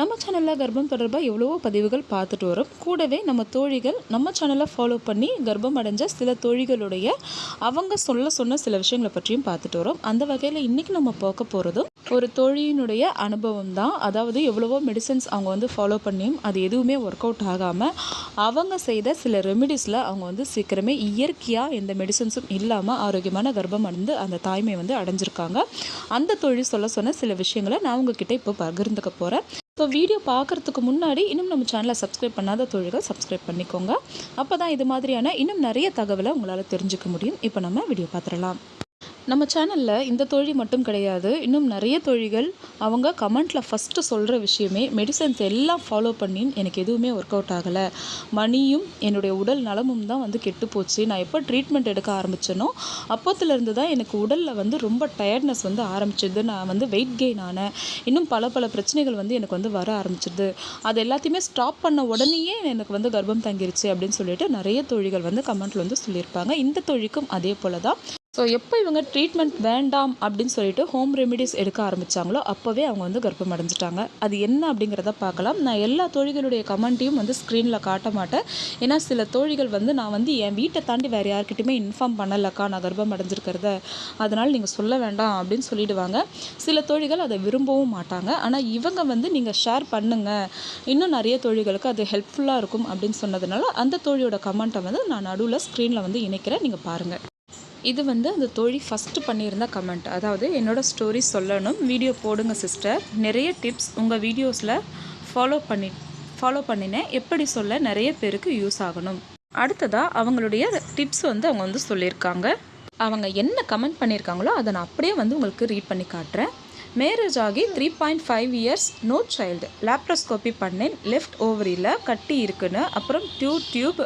நம்ம சேனலில் கர்ப்பம் தொடர்பாக எவ்வளவோ பதிவுகள் பார்த்துட்டு வரோம். கூடவே நம்ம தோழிகள் நம்ம சேனலை ஃபாலோ பண்ணி கர்ப்பம் அடைஞ்ச சில தோழிகளுடைய அவங்க சொல்ல சொன்ன சில விஷயங்களை பற்றியும் பார்த்துட்டு வரோம். அந்த வகையில் இன்றைக்கி நம்ம பார்க்க போகிறதும் ஒரு தோழியினுடைய அனுபவம் தான். அதாவது எவ்வளவோ மெடிசன்ஸ் அவங்க வந்து ஃபாலோ பண்ணியும் அது எதுவுமே ஒர்க் அவுட் ஆகாமல் அவங்க செய்த சில ரெமிடிஸில் அவங்க வந்து சீக்கிரமே இயற்கையாக எந்த மெடிசன்ஸும் இல்லாமல் ஆரோக்கியமான கர்ப்பம் அடைந்து அந்த தாய்மை வந்து அடைஞ்சிருக்காங்க. அந்த தொழில் சொல்ல சொன்ன சில விஷயங்களை நான் உங்ககிட்ட இப்போ பகிர்ந்துக்க போகிறேன் ஸோ வீடியோ பார்க்குறதுக்கு முன்னாடி இன்னும் நம்ம சேனலை சப்ஸ்கிரைப் பண்ணாத தொழில்கள் சப்ஸ்கிரைப் பண்ணிக்கோங்க. அப்போ தான் இது மாதிரியான இன்னும் நிறைய தகவலை உங்களால் தெரிஞ்சுக்க முடியும். இப்போ நம்ம வீடியோ பார்த்துடலாம். நம்ம சேனலில் இந்த தொழில் மட்டும் கிடையாது. இன்னும் நிறைய தொழில்கள் அவங்க கமெண்ட்டில் ஃபஸ்ட்டு சொல்கிற விஷயமே மெடிசன்ஸ் எல்லாம் ஃபாலோ பண்ணி எனக்கு எதுவுமே ஒர்க் அவுட் ஆகலை. மணியும் என்னுடைய உடல் நலமும் தான் வந்து கெட்டு போச்சு. நான் எப்போ ட்ரீட்மெண்ட் எடுக்க ஆரம்பித்தனோ அப்போத்துலேருந்து தான் எனக்கு உடலில் வந்து ரொம்ப டயர்ட்னஸ் வந்து ஆரம்பிச்சிது. நான் வந்து வெயிட் கெயின் ஆனேன். இன்னும் பல பல பிரச்சனைகள் வந்து எனக்கு வந்து வர ஆரம்பிச்சிது அது எல்லாத்தையுமே ஸ்டாப் பண்ண உடனேயே எனக்கு வந்து கர்ப்பம் தங்கிருச்சு அப்படின்னு சொல்லிட்டு நிறைய தொழில்கள் வந்து கமெண்ட்டில் வந்து சொல்லியிருப்பாங்க. இந்த தொழிலுக்கும் அதே போல் தான் ஸோ எப்போ இவங்க ட்ரீட்மெண்ட் வேண்டாம் அப்படின்னு சொல்லிட்டு ஹோம் ரெமிடிஸ் எடுக்க ஆரம்பித்தாங்களோ அப்போவே அவங்க வந்து கர்ப்பம் அடைஞ்சிட்டாங்க அது என்ன அப்படிங்கிறத பார்க்கலாம். நான் எல்லா தோழிகளுடைய கமெண்ட்டையும் வந்து ஸ்க்ரீனில் காட்ட மாட்டேன். ஏன்னா சில தோழிகள் வந்து நான் வந்து என் வீட்டை தாண்டி வேறு யார்கிட்டையுமே இன்ஃபார்ம் பண்ணலக்கா நான் கர்ப்பம் அடைஞ்சிருக்கிறத அதனால் நீங்கள் சொல்ல வேண்டாம் அப்படின்னு சொல்லிடுவாங்க. சில தோழிகள் அதை விரும்பவும் மாட்டாங்க. ஆனால் இவங்க வந்து நீங்கள் ஷேர் பண்ணுங்கள் இன்னும் நிறைய தோழிகளுக்கு அது ஹெல்ப்ஃபுல்லாக இருக்கும் அப்படின்னு சொன்னதுனால அந்த தோழியோட கமெண்ட்டை வந்து நான் நடுவில் ஸ்க்ரீனில் வந்து இணைக்கிறேன். நீங்கள் பாருங்கள் இது வந்து அந்த தோழி ஃபஸ்ட்டு பண்ணியிருந்த கமெண்ட் அதாவது என்னோடய ஸ்டோரி சொல்லணும். வீடியோ போடுங்க சிஸ்டர் நிறைய டிப்ஸ் உங்கள் வீடியோஸில் ஃபாலோ பண்ணி ஃபாலோ பண்ணினேன் எப்படி சொல்ல நிறைய பேருக்கு யூஸ் ஆகணும். அடுத்ததாக அவங்களுடைய டிப்ஸ் வந்து அவங்க வந்து சொல்லியிருக்காங்க. அவங்க என்ன கமெண்ட் பண்ணியிருக்காங்களோ அதை நான் அப்படியே வந்து உங்களுக்கு ரீட் பண்ணி காட்டுறேன். மேரேஜ் ஆகி three point five years no child laparoscopy பண்ணேன். லெஃப்ட் ஓவரியில் கட்டி இருக்குன்னு. அப்புறம் டியூ டியூப்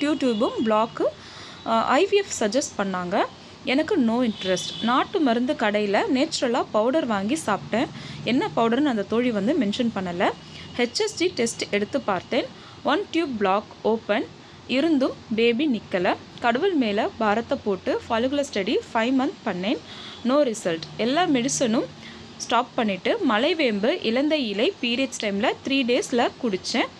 டியூ டியூபும் பிளாக்கு ஐவிஎஃப் சஜஸ்ட் பண்ணாங்க. எனக்கு நோ இன்ட்ரெஸ்ட் நாட்டு மருந்து கடையில் நேச்சுரலாக பவுடர் வாங்கி சாப்பிட்டேன். என்ன பவுடர்னு அந்த தோழி வந்து மென்ஷன் பண்ணலை. ஹெச்எஸ்டி டெஸ்ட் எடுத்து பார்த்தேன். ஒன் டியூப் பிளாக் ஓப்பன் இருந்தும் பேபி நிற்கலை கடவுள் மேலே பாரத்தை போட்டு ஃபலுகுலர் ஸ்டடி ஃபைவ் மந்த் பண்ணேன். நோ ரிசல்ட் எல்லா மெடிசனும் ஸ்டாப் பண்ணிவிட்டு மலைவேம்பு இலந்தை இலை பீரியட்ஸ் டைமில் த்ரீ டேஸில் குடித்தேன்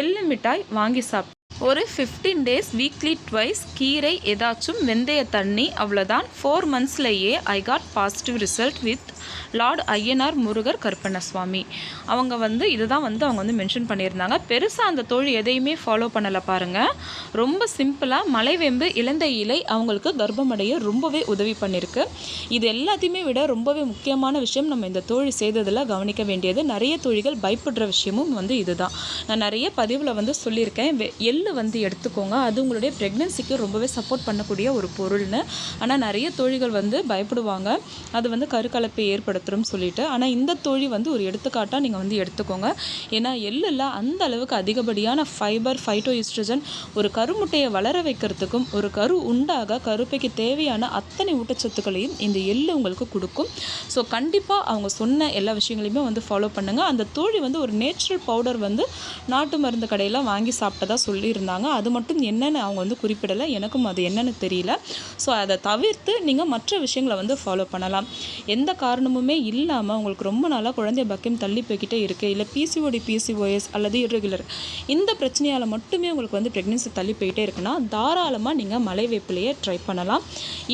எள்ளு மிட்டாய் வாங்கி சாப்பிட்டேன் ஒரு ஃபிஃப்டீன் டேஸ் வீக்லி ட்வைஸ் கீரை ஏதாச்சும் வெந்தய தண்ணி அவ்வளோதான் four மந்த்ஸ்லேயே I got positive result with lord Ayyanar Murugar Karpanaswamy அவங்க வந்து இதுதான் வந்து அவங்க வந்து மென்ஷன் பண்ணியிருந்தாங்க. பெருசாக அந்த தொழில் எதையுமே ஃபாலோ பண்ணலை பாருங்கள் ரொம்ப சிம்பிளாக மலைவேம்பு இலந்தை இலை அவங்களுக்கு கர்ப்பமடைய ரொம்பவே உதவி பண்ணியிருக்கு. இது எல்லாத்தையுமே விட ரொம்பவே முக்கியமான விஷயம் நம்ம இந்த தொழில் செய்ததில் கவனிக்க வேண்டியது நிறைய தொழில்கள் பயப்படுற விஷயமும் வந்து இதுதான். நான் நிறைய பதிவில் வந்து சொல்லியிருக்கேன். எள்ளு வந்து எடுத்துக்கோங்க. அது உங்களுடைய ப்ரெக்னென்சிக்கு ரொம்பவே சப்போர்ட் பண்ணக்கூடிய ஒரு பொருள்னு. ஆனால் நிறைய தொழில்கள் வந்து பயப்படுவாங்க. அது வந்து கருக்கலப்பை ஏற்படுத்துகிறோம் சொல்லிட்டு. ஆனால் இந்த தோழி வந்து ஒரு எடுத்துக்காட்டாக நீங்கள் வந்து எடுத்துக்கோங்க. ஏன்னா எள்ளில் அந்த அளவுக்கு அதிகப்படியான ஃபைபர் ஃபைட்டோ ஈஸ்ட்ரஜன் ஒரு கருமுட்டையை வளர வைக்கிறதுக்கும் ஒரு கரு உண்டாக கருப்பைக்கு தேவையான அத்தனை ஊட்டச்சத்துக்களையும் இந்த எள்ளு உங்களுக்கு கொடுக்கும். ஸோ கண்டிப்பாக அவங்க சொன்ன எல்லா விஷயங்களையுமே வந்து ஃபாலோ பண்ணுங்கள் அந்த தோழி வந்து ஒரு நேச்சுரல் பவுடர் வந்து நாட்டு மருந்து கடையில் வாங்கி சாப்பிட்டதா சொல்லியிருந்தாங்க. அது மட்டும் என்னென்னு அவங்க வந்து குறிப்பிடலை. எனக்கும் அது என்னென்னு தெரியல. ஸோ அதை தவிர்த்து நீங்கள் மற்ற விஷயங்களை வந்து ஃபாலோ பண்ணலாம். எந்த காரணம் காரணமுமே இல்லாமல் உங்களுக்கு ரொம்ப நாளாக குழந்தை பக்கியம் தள்ளி போய்கிட்டே இருக்குது இல்லை பிசிஓடி பிசிஓஎஸ் அல்லது இரெகுலர் இந்த பிரச்சனையால் மட்டுமே உங்களுக்கு வந்து ப்ரெக்னென்சி தள்ளி போயிட்டே இருக்குன்னா தாராளமாக நீங்கள் மலை வேப்பிலையே ட்ரை பண்ணலாம்.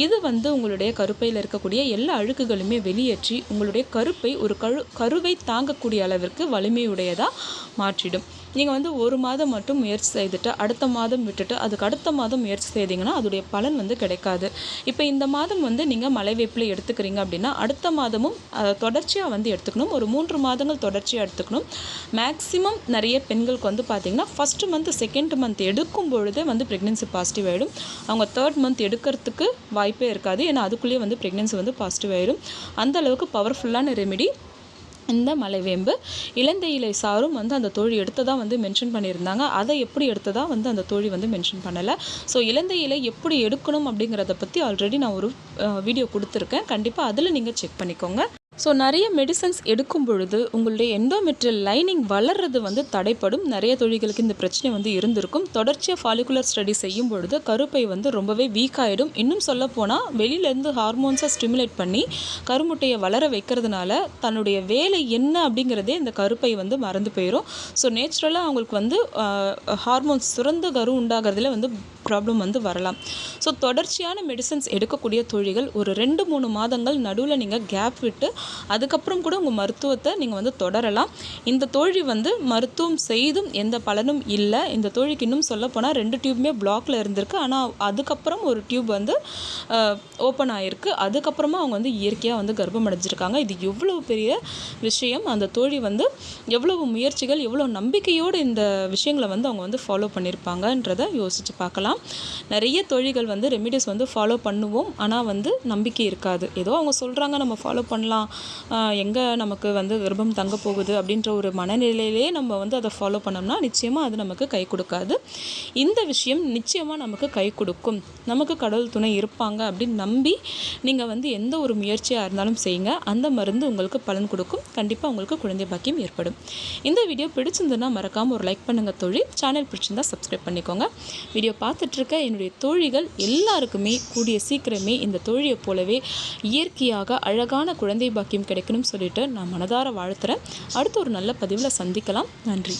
இது வந்து உங்களுடைய கருப்பையில் இருக்கக்கூடிய எல்லா அழுக்குகளுமே வெளியேற்றி உங்களுடைய கருப்பை ஒரு கரு கருவை தாங்கக்கூடிய அளவிற்கு வலிமையுடையதாக மாற்றிடும். நீங்கள் வந்து ஒரு மாதம் மட்டும் முயற்சி செய்துட்டு அடுத்த மாதம் விட்டுட்டு அதுக்கு அடுத்த மாதம் முயற்சி செய்தீங்கன்னா அதோடைய பலன் வந்து கிடைக்காது. இப்போ இந்த மாதம் வந்து நீங்கள் மலைவேப்பிலை எடுத்துக்கிறீங்க அப்படின்னா அடுத்த மாதமும் தொடர்ச்சியாக வந்து எடுத்துக்கணும். ஒரு மூன்று மாதங்கள் தொடர்ச்சியாக எடுத்துக்கணும். மேக்ஸிமம் நிறைய பெண்களுக்கு வந்து பார்த்திங்கன்னா ஃபஸ்ட்டு மந்த் செகண்ட் மந்த் எடுக்கும் பொழுதே வந்து ப்ரெக்னென்சி பாசிட்டிவ் ஆகிடும் அவங்க தேர்ட் மந்த் எடுக்கிறதுக்கு வாய்ப்பே இருக்காது. ஏன்னா அதுக்குள்ளேயே வந்து ப்ரெக்னென்சி வந்து பாசிட்டிவ் ஆகிடும் அந்த அளவுக்கு பவர்ஃபுல்லான ரெமெடி இந்த மலைவேம்பு இலந்தை இலை சாரும் வந்து அந்த தோழி எடுத்ததாக வந்து மென்ஷன் பண்ணியிருந்தாங்க. அதை எப்படி எடுத்ததாக வந்து அந்த தோழி வந்து மென்ஷன் பண்ணலை. ஸோ இலந்தை இலை எப்படி எடுக்கணும் அப்படிங்கிறத பற்றி ஆல்ரெடி நான் ஒரு வீடியோ கொடுத்துருக்கேன். கண்டிப்பாக அதில் நீங்கள் செக் பண்ணிக்கோங்க. ஸோ நிறைய மெடிசன்ஸ் எடுக்கும் பொழுது உங்களுடைய எண்டோமெட்ரியல் லைனிங் வளர்றது வந்து தடைப்படும். நிறைய தொழில்களுக்கு இந்த பிரச்சனை வந்து இருந்திருக்கும். தொடர்ச்சியாக ஃபாலிகுலர் ஸ்டடி செய்யும் பொழுது கருப்பை வந்து ரொம்பவே வீக் ஆகிடும் இன்னும் சொல்லப்போனால் வெளியிலேருந்து ஹார்மோன்ஸை ஸ்டிமுலேட் பண்ணி கருமுட்டையை வளர வைக்கிறதுனால தன்னுடைய வேலை என்ன அப்படிங்கிறதே இந்த கருப்பை வந்து மறந்து போயிடும் ஸோ நேச்சுரலாக அவங்களுக்கு வந்து ஹார்மோன்ஸ் சுரந்த கரு உண்டாகிறதுல வந்து ப்ராப்ளம் வந்து வரலாம். ஸோ தொடர்ச்சியான மெடிசன்ஸ் எடுக்கக்கூடிய தொழில்கள் ஒரு ரெண்டு மூணு மாதங்கள் நடுவில் நீங்கள் கேப் விட்டு அதுக்கப்புறம் கூட உங்கள் மருத்துவத்தை நீங்கள் வந்து தொடரலாம். இந்த தோழி வந்து மருத்துவம் செய்தும் எந்த பலனும் இல்லை. இந்த தோழிக்கு இன்னும் சொல்லப்போனால் ரெண்டு டியூப்மே பிளாக்ல இருந்திருக்கு. ஆனால் அதுக்கப்புறம் ஒரு டியூப் வந்து ஓப்பன் ஆகிருக்கு அதுக்கப்புறமா அவங்க வந்து இயற்கையாக வந்து கர்ப்பம் அடைஞ்சிருக்காங்க. இது எவ்வளோ பெரிய விஷயம். அந்த தோழி வந்து எவ்வளவு முயற்சிகள் எவ்வளோ நம்பிக்கையோடு இந்த விஷயங்களை வந்து அவங்க வந்து ஃபாலோ பண்ணியிருப்பாங்கன்றதை யோசித்து பார்க்கலாம். நிறைய தொழில்கள் வந்து ரெமிடிஸ் வந்து ஃபாலோ பண்ணுவோம். ஆனால் வந்து நம்பிக்கை இருக்காது. ஏதோ அவங்க சொல்கிறாங்க நம்ம ஃபாலோ பண்ணலாம். எங்கே நமக்கு வந்து கர்ப்பம் தங்க போகுது அப்படின்ற ஒரு மனநிலையிலே நம்ம வந்து அதை ஃபாலோ பண்ணோம்னா நிச்சயமாக அது நமக்கு கை கொடுக்காது. இந்த விஷயம் நிச்சயமாக நமக்கு கை கொடுக்கும். நமக்கு கடவுள் துணை இருப்பாங்க அப்படின்னு நம்பி நீங்கள் வந்து எந்த ஒரு முயற்சியாக இருந்தாலும் செய்யுங்க. அந்த மருந்து உங்களுக்கு பலன் கொடுக்கும். கண்டிப்பாக உங்களுக்கு குழந்தை பாக்கியம் ஏற்படும். இந்த வீடியோ பிடிச்சிருந்ததுன்னா மறக்காமல் ஒரு லைக் பண்ணுங்கள் தொழில் சேனல் பிடிச்சிருந்தா சப்ஸ்கிரைப் பண்ணிக்கோங்க. வீடியோ பார்த்துட்ருக்க என்னுடைய தோழிகள் எல்லாருக்குமே கூடிய சீக்கிரமே இந்த தோழியை போலவே இயற்கையாக அழகான குழந்தை பாக்கியம் கிடைக்கணும்னு சொல்லிட்டு நான் மனதார வாழ்த்துறேன். அடுத்த ஒரு நல்ல பதிவில் சந்திக்கலாம். நன்றி.